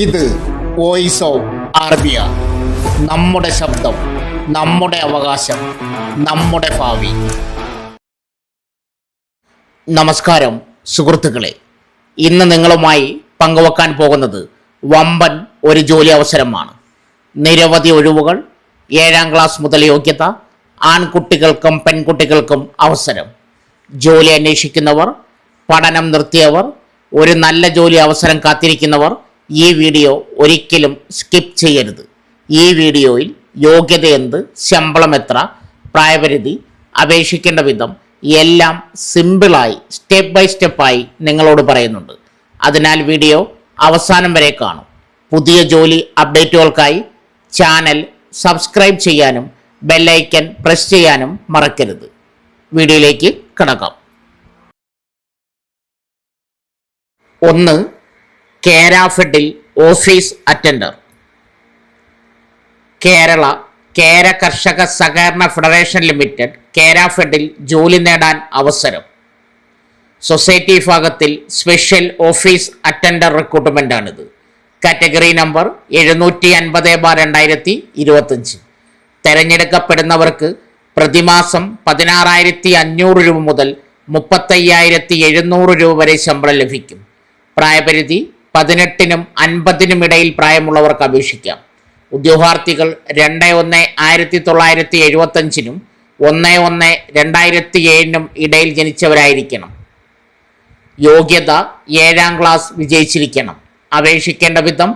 ഇത് voice of Arabiya നമ്മുടെ ശബ്ദം നമ്മുടെ അവകാശം നമ്മുടെ ഭാവി. നമസ്കാരം സുഹൃത്തുക്കളെ. ഇന്ന് നിങ്ങളുമായി പങ്കുവെക്കാൻ പോകുന്നത് വമ്പൻ ഒരു ജോലി അവസരമാണ്. നിരവധി ഒഴിവുകൾ ഏഴാം ക്ലാസ് മുതൽ യോഗ്യത ആൺകുട്ടികൾക്കും പെൺകുട്ടികൾക്കും അവസരം. ജോലി അന്വേഷിക്കുന്നവർ പഠനം നിർത്തിയവർ ഒരു നല്ല ജോലി അവസരം കാത്തിരിക്കുന്നവർ ഈ വീഡിയോ ഒരിക്കലും സ്കിപ്പ് ചെയ്യരുത്. ഈ വീഡിയോയിൽ യോഗ്യത എന്ത് ശമ്പളം എത്ര പ്രായപരിധി അപേക്ഷിക്കേണ്ട വിധം എല്ലാം സിമ്പിളായി സ്റ്റെപ്പ് ബൈ സ്റ്റെപ്പായി നിങ്ങളോട് പറയുന്നുണ്ട്. അതിനാൽ വീഡിയോ അവസാനം വരെ കാണും. പുതിയ ജോലി അപ്ഡേറ്റുകൾക്കായി ചാനൽ സബ്സ്ക്രൈബ് ചെയ്യാനും ബെല്ലൈക്കൻ പ്രസ് ചെയ്യാനും മറക്കരുത്. വീഡിയോയിലേക്ക് കിടക്കാം. ഒന്ന് കേരാഫെഡിൽ ഓഫീസ് അറ്റൻഡർ. കേരള കേര കർഷക സഹകരണ ഫെഡറേഷൻ ലിമിറ്റഡ് കേരാഫെഡിൽ ജോലി നേടാൻ അവസരം. സൊസൈറ്റി വിഭാഗത്തിൽ സ്പെഷ്യൽ ഓഫീസ് അറ്റൻഡർ റിക്രൂട്ട്മെന്റാണിത് കാറ്റഗറി നമ്പർ എഴുന്നൂറ്റി അൻപത് ബാർ രണ്ടായിരത്തി ഇരുപത്തഞ്ച് തിരഞ്ഞെടുക്കപ്പെടുന്നവർക്ക് പ്രതിമാസം പതിനാറായിരത്തി അഞ്ഞൂറ് രൂപ മുതൽ മുപ്പത്തയ്യായിരത്തി എഴുന്നൂറ് രൂപ വരെ ശമ്പളം ലഭിക്കും. പ്രായപരിധി പതിനെട്ടിനും അൻപതിനും ഇടയിൽ പ്രായമുള്ളവർക്ക് അപേക്ഷിക്കാം. ഉദ്യോഗാർത്ഥികൾ രണ്ട് ഒന്ന് ആയിരത്തി തൊള്ളായിരത്തി എഴുപത്തഞ്ചിനും ഒന്ന് ഒന്ന് രണ്ടായിരത്തി ഏഴിനും ഇടയിൽ ജനിച്ചവരായിരിക്കണം. യോഗ്യത ഏഴാം ക്ലാസ് വിജയിച്ചിരിക്കണം. അപേക്ഷിക്കേണ്ട വിധം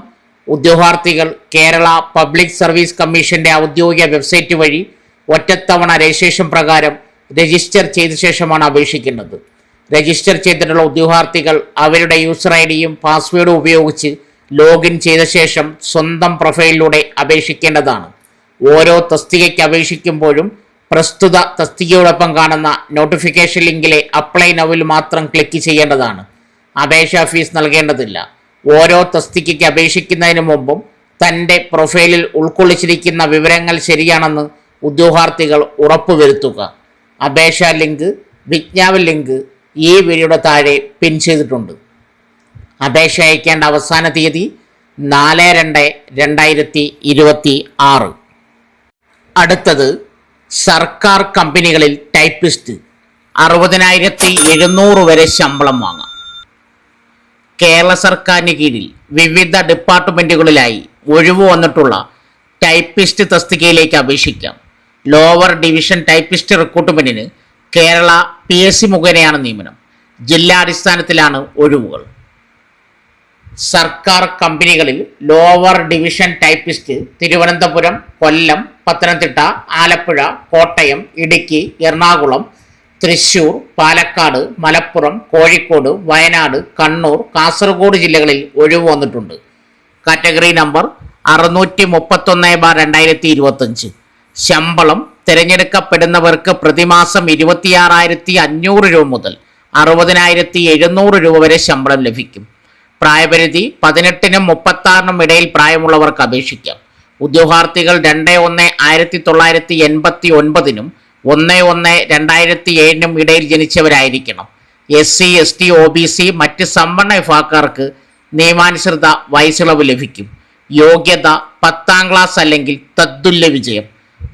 ഉദ്യോഗാർത്ഥികൾ കേരള പബ്ലിക് സർവീസ് കമ്മീഷന്റെ ഔദ്യോഗിക വെബ്സൈറ്റ് വഴി ഒറ്റത്തവണ രജിസ്ട്രേഷൻ പ്രകാരം രജിസ്റ്റർ ചെയ്ത ശേഷമാണ് അപേക്ഷിക്കേണ്ടത്. രജിസ്റ്റർ ചെയ്തിട്ടുള്ള ഉദ്യോഗാർത്ഥികൾ അവരുടെ യൂസർ ഐ ഡിയും പാസ്വേഡും ഉപയോഗിച്ച് ലോഗിൻ ചെയ്ത ശേഷം സ്വന്തം പ്രൊഫൈലിലൂടെ അപേക്ഷിക്കേണ്ടതാണ്. ഓരോ തസ്തികയ്ക്ക് അപേക്ഷിക്കുമ്പോഴും പ്രസ്തുത തസ്തികയോടൊപ്പം കാണുന്ന നോട്ടിഫിക്കേഷൻ ലിങ്കിലെ അപ്ലൈ നവിൽ മാത്രം ക്ലിക്ക് ചെയ്യേണ്ടതാണ്. അപേക്ഷാ ഫീസ് നൽകേണ്ടതില്ല. ഓരോ തസ്തികയ്ക്ക് അപേക്ഷിക്കുന്നതിന് മുമ്പും തന്റെ പ്രൊഫൈലിൽ ഉൾക്കൊള്ളിച്ചിരിക്കുന്ന വിവരങ്ങൾ ശരിയാണെന്ന് ഉദ്യോഗാർത്ഥികൾ ഉറപ്പുവരുത്തുക. അപേക്ഷാ ലിങ്ക് വിജ്ഞാപന ലിങ്ക് ഈ വീഡിയോയുടെ താഴെ പിൻ ചെയ്തിട്ടുണ്ട്. അപേക്ഷ അയക്കേണ്ട അവസാന തീയതി നാല് രണ്ട് രണ്ടായിരത്തി ഇരുപത്തി ആറ്. അടുത്തത് സർക്കാർ കമ്പനികളിൽ ടൈപ്പിസ്റ്റ് അറുപതിനായിരത്തി എഴുന്നൂറ് വരെ ശമ്പളം വാങ്ങാം. കേരള സർക്കാരിന് കീഴിൽ വിവിധ ഡിപ്പാർട്ട്മെന്റുകളിലായി ഒഴിവ് വന്നിട്ടുള്ള ടൈപ്പിസ്റ്റ് തസ്തികയിലേക്ക് അപേക്ഷിക്കാം. ലോവർ ഡിവിഷൻ ടൈപ്പിസ്റ്റ് റിക്രൂട്ട്മെന്റിന് കേരള പി എസ് സി മുഖേനയാണ് നിയമനം. ജില്ലാടിസ്ഥാനത്തിലാണ് ഒഴിവുകൾ. സർക്കാർ കമ്പനികളിൽ lower division typist Thiruvananthapuram Kollam Pathanamthitta Alappuzha Kottayam Idukki Ernakulam Thrissur Palakkad Malappuram Kozhikode Wayanad Kannur Kasaragod ജില്ലകളിൽ ഒഴിവ് വന്നിട്ടുണ്ട്. കാറ്റഗറി നമ്പർ അറുന്നൂറ്റി മുപ്പത്തൊന്ന് ബാർ രണ്ടായിരത്തി ഇരുപത്തഞ്ച് ശമ്പളം തിരഞ്ഞെടുക്കപ്പെടുന്നവർക്ക് പ്രതിമാസം ഇരുപത്തിയാറായിരത്തി അഞ്ഞൂറ് രൂപ മുതൽ അറുപതിനായിരത്തി എഴുന്നൂറ് രൂപ വരെ ശമ്പളം ലഭിക്കും. പ്രായപരിധി പതിനെട്ടിനും മുപ്പത്താറിനും ഇടയിൽ പ്രായമുള്ളവർക്ക് അപേക്ഷിക്കാം. ഉദ്യോഗാർത്ഥികൾ രണ്ട് ഒന്ന് ആയിരത്തി തൊള്ളായിരത്തി എൺപത്തി ഒൻപതിനും ഒന്ന് ഒന്ന് രണ്ടായിരത്തി ഏഴിനും ഇടയിൽ ജനിച്ചവരായിരിക്കണം. S C S T O B C മറ്റ് സമ്പന്ന വിഭാഗക്കാർക്ക് നിയമാനുസൃത വയസ്സിളവ് ലഭിക്കും. യോഗ്യത പത്താം ക്ലാസ് അല്ലെങ്കിൽ തദ്തുല്യ വിജയം.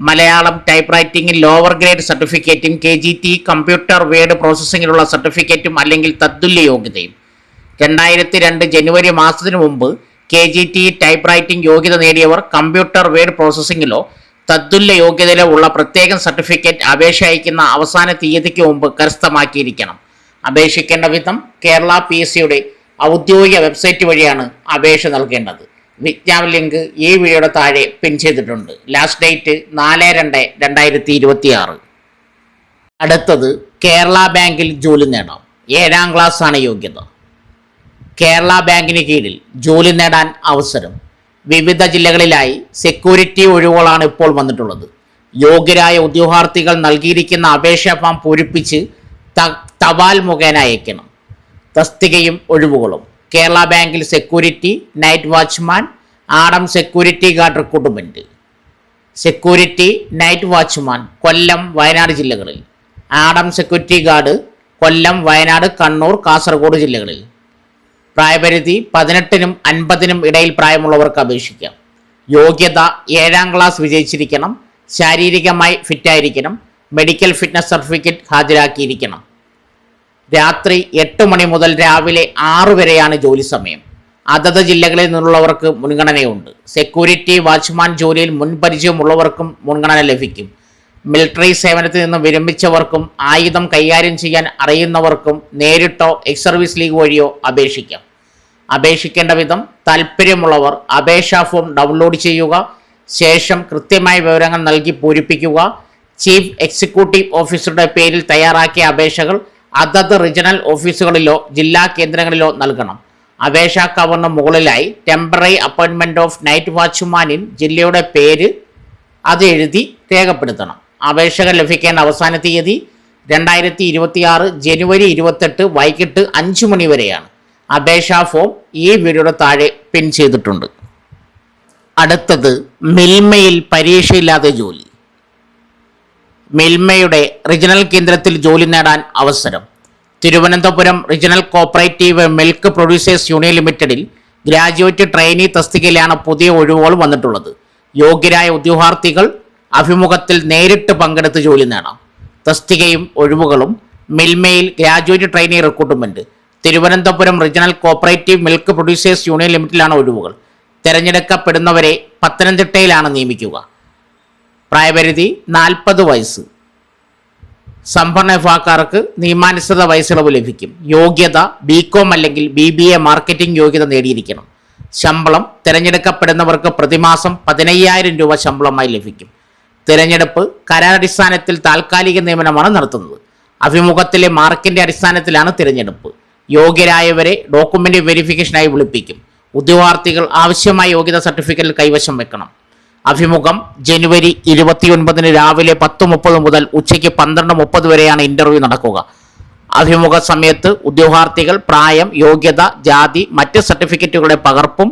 മലയാളം ടൈപ്പ് റൈറ്റിംഗിൽ ലോവർ ഗ്രേഡ് സർട്ടിഫിക്കറ്റും K G T computer word പ്രോസസ്സിങ്ങിലുള്ള സർട്ടിഫിക്കറ്റും അല്ലെങ്കിൽ തത്തുല്യ യോഗ്യതയും. രണ്ടായിരത്തി രണ്ട് ജനുവരി മാസത്തിനു മുമ്പ് K G T type writing യോഗ്യത നേടിയവർ കമ്പ്യൂട്ടർ വേഡ് പ്രോസസ്സിങ്ങിലോ തത്തുല്യ യോഗ്യതയിലോ ഉള്ള പ്രത്യേകം സർട്ടിഫിക്കറ്റ് അപേക്ഷ അയക്കുന്ന അവസാന തീയതിക്ക് മുമ്പ് കരസ്ഥമാക്കിയിരിക്കണം. അപേക്ഷിക്കേണ്ട വിധം കേരള പി എസ് സിയുടെ ഔദ്യോഗിക വെബ്സൈറ്റ് വഴിയാണ് അപേക്ഷ നൽകേണ്ടത്. ലിങ്ക് ഈ വീഡിയോയുടെ താഴെ പിൻ ചെയ്തിട്ടുണ്ട്. ലാസ്റ്റ് ഡേറ്റ് നാല് രണ്ട് രണ്ടായിരത്തി ഇരുപത്തി ആറ് അടുത്തത് കേരള ബാങ്കിൽ ജോലി നേടാം. ഏഴാം ക്ലാസ് ആണ് യോഗ്യത. കേരള ബാങ്കിന് കീഴിൽ ജോലി നേടാൻ അവസരം. വിവിധ ജില്ലകളിലായി സെക്യൂരിറ്റി ഒഴിവുകളാണ് ഇപ്പോൾ വന്നിട്ടുള്ളത്. യോഗ്യരായ ഉദ്യോഗാർത്ഥികൾ നൽകിയിരിക്കുന്ന അപേക്ഷാ ഫാം പൂരിപ്പിച്ച് തപാൽ മുഖേന അയക്കണം. തസ്തികയും ഒഴിവുകളും. കേരള ബാങ്കിൽ security night watchman Adam security guard recruitment security night watchman Kollam Wayanad ജില്ലകളിൽ. ആഡം സെക്യൂരിറ്റി ഗാർഡ് കൊല്ലം വയനാട് കണ്ണൂർ കാസർഗോഡ് ജില്ലകളിൽ. പ്രായപരിധി പതിനെട്ടിനും അൻപതിനും ഇടയിൽ പ്രായമുള്ളവർക്ക് അപേക്ഷിക്കാം. യോഗ്യത ഏഴാം ക്ലാസ് വിജയിച്ചിരിക്കണം. ശാരീരികമായി ഫിറ്റായിരിക്കണം മെഡിക്കൽ ഫിറ്റ്നസ് സർട്ടിഫിക്കറ്റ് ഹാജരാക്കിയിരിക്കണം. രാത്രി എട്ട് മണി മുതൽ രാവിലെ ആറ് വരെയാണ് ജോലി സമയം. അതത് ജില്ലകളിൽ നിന്നുള്ളവർക്ക് മുൻഗണനയുണ്ട്. സെക്യൂരിറ്റി വാച്ച്മാൻ ജോലിയിൽ മുൻപരിചയമുള്ളവർക്കും മുൻഗണന ലഭിക്കും. മിലിറ്ററി സേവനത്തിൽ നിന്ന് വിരമിച്ചവർക്കും ആയുധം കൈകാര്യം ചെയ്യാൻ അറിയുന്നവർക്കും നേരിട്ടോ എക്സ് സർവീസ് ലീഗ് വഴിയോ അപേക്ഷിക്കാം. അപേക്ഷിക്കേണ്ട വിധം താല്പര്യമുള്ളവർ അപേക്ഷാ ഫോം ഡൗൺലോഡ് ചെയ്യുക ശേഷം കൃത്യമായ വിവരങ്ങൾ നൽകി പൂരിപ്പിക്കുക ചീഫ് എക്സിക്യൂട്ടീവ് ഓഫീസറുടെ പേരിൽ തയ്യാറാക്കിയ അപേക്ഷകൾ അതത് റീജിയണൽ ഓഫീസുകളിലോ ജില്ലാ കേന്ദ്രങ്ങളിലോ നൽകണം. അപേക്ഷാ കവറിന് മുകളിലായി ടെമ്പററി അപ്പോയിൻമെന്റ് ഓഫ് നൈറ്റ് വാച്ച്മാൻ ഇൻ ജില്ലയുടെ പേര് അത് എഴുതി രേഖപ്പെടുത്തണം. അപേക്ഷകൾ ലഭിക്കേണ്ട അവസാന തീയതി രണ്ടായിരത്തി ഇരുപത്തിയാറ് ജനുവരി ഇരുപത്തെട്ട് വൈകിട്ട് അഞ്ച് മണി വരെയാണ്. അപേക്ഷാ ഫോം ഈ വീഡിയോയുടെ താഴെ പിൻ ചെയ്തിട്ടുണ്ട്. അടുത്തത് മിൽമയിൽ പരീക്ഷയില്ലാതെ ജോലി. മിൽമയുടെ റീജിയണൽ കേന്ദ്രത്തിൽ ജോലി നേടാൻ അവസരം. Thiruvananthapuram regional cooperative milk producers union ലിമിറ്റഡിൽ ഗ്രാജുവേറ്റ് ട്രെയിനി തസ്തികയിലാണ് പുതിയ ഒഴിവുകൾ വന്നിട്ടുള്ളത്. യോഗ്യരായ ഉദ്യോഗാർത്ഥികൾ അഭിമുഖത്തിൽ നേരിട്ട് പങ്കെടുത്ത് ജോലി നേടാം. തസ്തികയും ഒഴിവുകളും മിൽമയിൽ graduate trainee recruitment Thiruvananthapuram regional cooperative milk producers union ലിമിറ്റഡിലാണ് ഒഴിവുകൾ. തിരഞ്ഞെടുക്കപ്പെടുന്നവരെ പത്തനംതിട്ടയിലാണ് നിയമിക്കുക. പ്രായപരിധി നാൽപ്പത് വയസ്സ്. സമ്പന്ന വിഭാഗക്കാർക്ക് നിയമാനുസൃത വയസ്സിളവ് ലഭിക്കും. യോഗ്യത ബി കോം അല്ലെങ്കിൽ ബി ബി എ മാർക്കറ്റിംഗ് യോഗ്യത നേടിയിരിക്കണം. ശമ്പളം തിരഞ്ഞെടുക്കപ്പെടുന്നവർക്ക് പ്രതിമാസം പതിനയ്യായിരം രൂപ ശമ്പളമായി ലഭിക്കും. തിരഞ്ഞെടുപ്പ് കരാറടിസ്ഥാനത്തിൽ താൽക്കാലിക നിയമനമാണ് നടത്തുന്നത്. അഭിമുഖത്തിലെ മാർക്കിന്റെ അടിസ്ഥാനത്തിലാണ് തിരഞ്ഞെടുപ്പ്. യോഗ്യരായവരെ ഡോക്യുമെന്റ് വെരിഫിക്കേഷനായി വിളിപ്പിക്കും. ഉദ്യോഗാർത്ഥികൾ ആവശ്യമായ യോഗ്യത സർട്ടിഫിക്കറ്റിൽ കൈവശം വെക്കണം. അഭിമുഖം ജനുവരി ഇരുപത്തിയൊൻപതിന് രാവിലെ പത്ത് മുപ്പത് മുതൽ ഉച്ചയ്ക്ക് പന്ത്രണ്ട് മുപ്പത് വരെയാണ് ഇന്റർവ്യൂ നടക്കുക. അഭിമുഖ സമയത്ത് ഉദ്യോഗാർത്ഥികൾ പ്രായം യോഗ്യത ജാതി മറ്റ് സർട്ടിഫിക്കറ്റുകളുടെ പകർപ്പും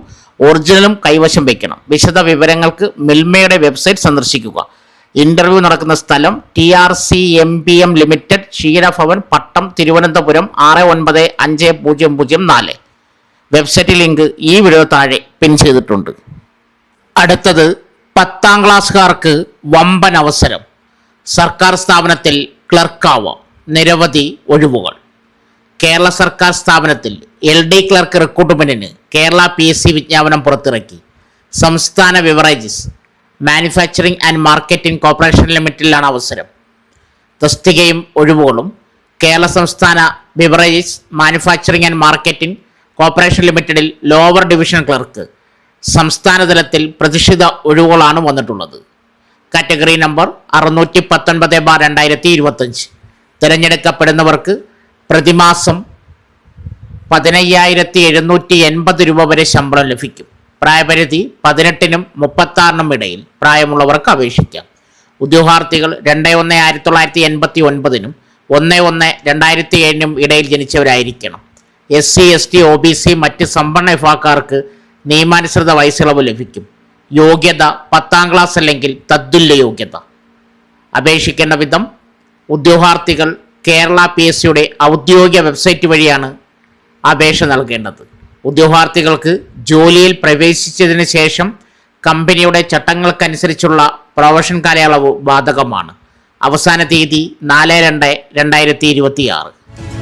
ഒറിജിനലും കൈവശം വയ്ക്കണം. വിശദ വിവരങ്ങൾക്ക് മിൽമയുടെ വെബ്സൈറ്റ് സന്ദർശിക്കുക. ഇന്റർവ്യൂ നടക്കുന്ന സ്ഥലം T R C M P M limited Ksheerabhavan Pattom Thiruvananthapuram ആറ് ഒൻപത് അഞ്ച് പൂജ്യം പൂജ്യം നാല്. വെബ്സൈറ്റ് ലിങ്ക് ഈ വീഡിയോ താഴെ പിൻ ചെയ്തിട്ടുണ്ട്. അടുത്തത് പത്താം ക്ലാസ്സുകാർക്ക് വമ്പൻ അവസരം. സർക്കാർ സ്ഥാപനത്തിൽ ക്ലർക്കാവാം നിരവധി ഒഴിവുകൾ. കേരള സർക്കാർ സ്ഥാപനത്തിൽ എൽ ഡി ക്ലർക്ക് റിക്രൂട്ട്മെന്റിന് കേരള പി എസ് സി വിജ്ഞാപനം പുറത്തിറക്കി. സംസ്ഥാന beverages manufacturing and marketing corporation ലിമിറ്റഡിലാണ് അവസരം. തസ്തികയും ഒഴിവുകളും കേരള സംസ്ഥാന beverages manufacturing and marketing corporation ലിമിറ്റഡിൽ ലോവർ ഡിവിഷൻ ക്ലർക്ക് സംസ്ഥാന തലത്തിൽ പ്രതിഷ്ഠിത ഒഴിവുകളാണ് വന്നിട്ടുള്ളത്. കാറ്റഗറി നമ്പർ അറുന്നൂറ്റി പത്തൊൻപത് ബാർ രണ്ടായിരത്തി ഇരുപത്തഞ്ച് തിരഞ്ഞെടുക്കപ്പെടുന്നവർക്ക് പ്രതിമാസം പതിനയ്യായിരത്തി എഴുന്നൂറ്റി എൺപത് രൂപ വരെ ശമ്പളം ലഭിക്കും. പ്രായപരിധി പതിനെട്ടിനും മുപ്പത്താറിനും ഇടയിൽ പ്രായമുള്ളവർക്ക് അപേക്ഷിക്കാം. ഉദ്യോഗാർത്ഥികൾ രണ്ട് ഒന്ന് ആയിരത്തി തൊള്ളായിരത്തി എൺപത്തി ഒൻപതിനും ഒന്ന് ഒന്ന് രണ്ടായിരത്തി ഏഴിനും ഇടയിൽ ജനിച്ചവരായിരിക്കണം. S C S T O B C മറ്റ് സമ്പന്ന വിഭാഗക്കാർക്ക് നിയമാനുസൃത വയസ്സിളവ് ലഭിക്കും. യോഗ്യത പത്താം ക്ലാസ് അല്ലെങ്കിൽ തദ്തുല്യ യോഗ്യത. അപേക്ഷിക്കേണ്ട വിധം ഉദ്യോഗാർത്ഥികൾ കേരള പി എസ് സിയുടെ ഔദ്യോഗിക വെബ്സൈറ്റ് വഴിയാണ് അപേക്ഷ നൽകേണ്ടത്. ഉദ്യോഗാർത്ഥികൾക്ക് ജോലിയിൽ പ്രവേശിച്ചതിന് ശേഷം കമ്പനിയുടെ ചട്ടങ്ങൾക്കനുസരിച്ചുള്ള പ്രൊഫഷൻ കാലയളവ് ബാധകമാണ്. അവസാന തീയതി നാല് രണ്ട് രണ്ടായിരത്തി ഇരുപത്തി ആറ്